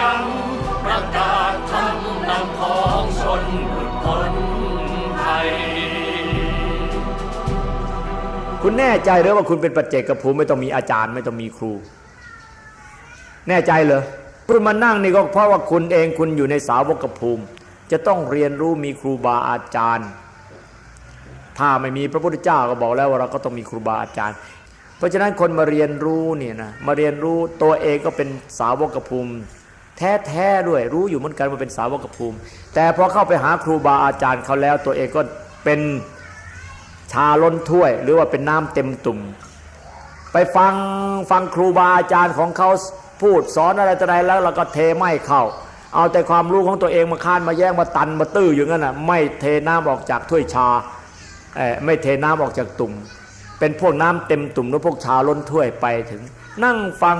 กัน ประกาศทำนำของชนหลุดพ้นภัยคุณแน่ใจหรือว่าคุณเป็นปัจเจกภูมิไม่ต้องมีอาจารย์ไม่ต้องมีครู แน่ใจเหรอคุณมานั่งนี่ก็เพราะว่าคุณเองคุณอยู่ในสาวกภูมิ จะต้องเรียนรู้มีครูบาอาจารย์ ถ้าไม่มีพระพุทธเจ้าก็บอกแล้วว่าเราก็ต้องมีครูบาอาจารย์ เพราะฉะนั้นคนมาเรียนรู้เนี่ยนะมาเรียนรู้ตัวเองก็เป็นสาวกภูมิ แท้ๆด้วย รู้อยู่เหมือนกันว่าเป็นสาวกภูมิ แต่พอเข้าไปหาครูบาอาจารย์เขาแล้ว ตัวเองก็เป็นชาล้นถ้วย หรือว่าเป็นน้ำเต็มตุ่ม ไปฟังฟังครูบาอาจารย์ของเขาพูดสอนอะไรต่ออะไรแล้วเราก็เทไม่เข้า เอาแต่ความรู้ของตัวเองมาค้านมาแย่งมาตันมาตื้ออยู่งั้นน่ะไม่เทน้ำออกจากถ้วยชาไม่เทน้ำออกจากตุ่ม เป็นพวกน้ำเต็มตุ่มหรือพวกชาล้นถ้วยไปถึง นั่งฟัง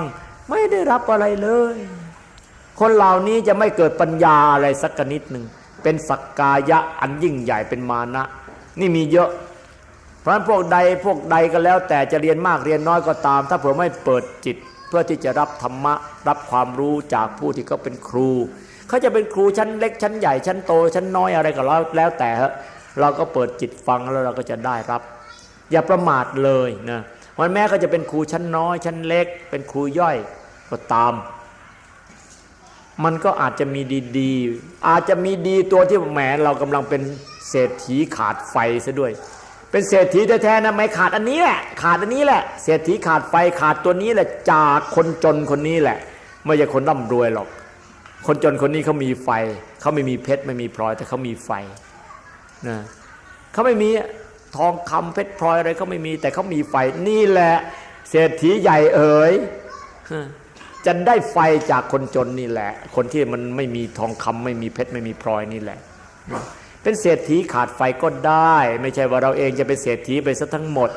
ไม่ได้รับอะไรเลย คนเหล่านี้จะไม่เกิดปัญญาอะไรสักนิดหนึ่งเป็นสักกายะอันยิ่งใหญ่เป็นมานะ นี่มีเยอะ เพราะฉะนั้นพวกใดพวกใดก็แล้ว แต่จะเรียนมากเรียนน้อยก็ตาม ถ้าเผื่อไม่เปิดจิต เพื่อที่จะรับธรรมะ รับความรู้จากผู้ที่เขาเป็นครูเขาจะเป็นครูชั้นเล็กชั้นใหญ่ชั้นโตชั้นน้อยอะไรก็แล้วแล้วแต่ฮะเราก็เปิดจิตฟังแล้วเราก็จะได้รับ อย่าประมาทเลยนะวันแม้ก็จะเป็นครูชั้นน้อยชั้นเล็ก เป็นครูย่อยก็ตาม มันก็อาจจะมีดีๆ อาจจะมีดีตัวที่แหมเรากำลังเป็นเศรษฐีขาดไฟซะด้วย เป็นเศรษฐีแท้ๆนะไม่ขาดอันนี้แหละขาดอันนี้แหละเศรษฐีขาดไฟขาดตัวนี้แหละจากคนจนคนนี้แหละ ไม่ใช่คนร่ำรวยหรอก คนจนคนนี้เขามีไฟเขาไม่มีเพชรไม่มีพลอยแต่เขามีไฟนะเขาไม่มีทองคำเพชรพลอยอะไรเขาไม่มีแต่เขามีไฟนี่แหละ เศรษฐีใหญ่เอ๋ย จะได้ไฟจากคนจนนี่แหละ คนที่มันไม่มีทองคำไม่มีเพชรไม่มีพลอยนี่แหละ เป็นเศรษฐีขาดไฟก็ได้ ไม่ใช่ว่าเราเองจะเป็นเศรษฐีไปซะทั้งหมด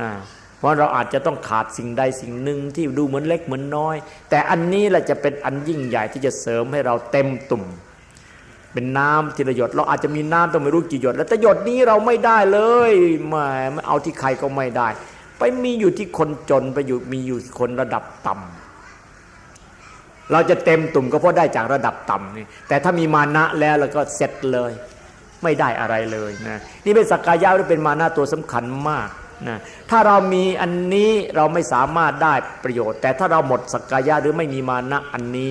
นะเพราะเราอาจจะต้องขาดสิ่งใดสิ่งหนึ่งที่ดูเหมือนเล็กเหมือนน้อย แต่อันนี้แหละจะเป็นอันยิ่งใหญ่ที่จะเสริมให้เราเต็มตุ่ม เป็นน้ำทีละหยด เราอาจจะมีน้ำต้องไม่รู้กี่หยด แล้วแต่หยดนี้เราไม่ได้เลยไม่ไม่เอาที่ใครก็ไม่ได้ ไปมีอยู่ที่คนจนไปอยู่มีอยู่คนระดับต่ำ เราจะเต็มตุ่มก็เพราะได้จากระดับต่ำนี่แต่ถ้ามีมานะแล้วเราก็เสร็จเลย ไม่ได้อะไรเลยนะนี่เป็นสักกายะหรือเป็นมานะตัวสำคัญมากนะถ้าเรามีอันนี้เราไม่สามารถได้ประโยชน์ แต่ถ้าเราหมดสักกายะหรือไม่มีมานะอันนี้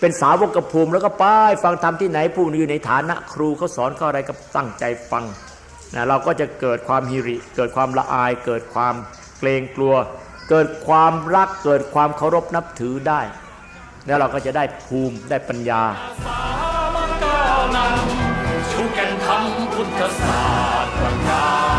เป็นสาวกภูมิแล้วก็ไปฟังธรรมที่ไหนผู้อยู่ในฐานะครูเขาสอนเขาอะไรก็ตั้งใจฟังนะเราก็จะเกิดความฮิริ เกิดความละอาย เกิดความเกรงกลัว เกิดความรักเกิดความเคารพนับถือได้ แล้วเราก็จะได้ภูมิได้ปัญญาสามัคก้นชูกันทำพุทธศาสตร์ปัญญา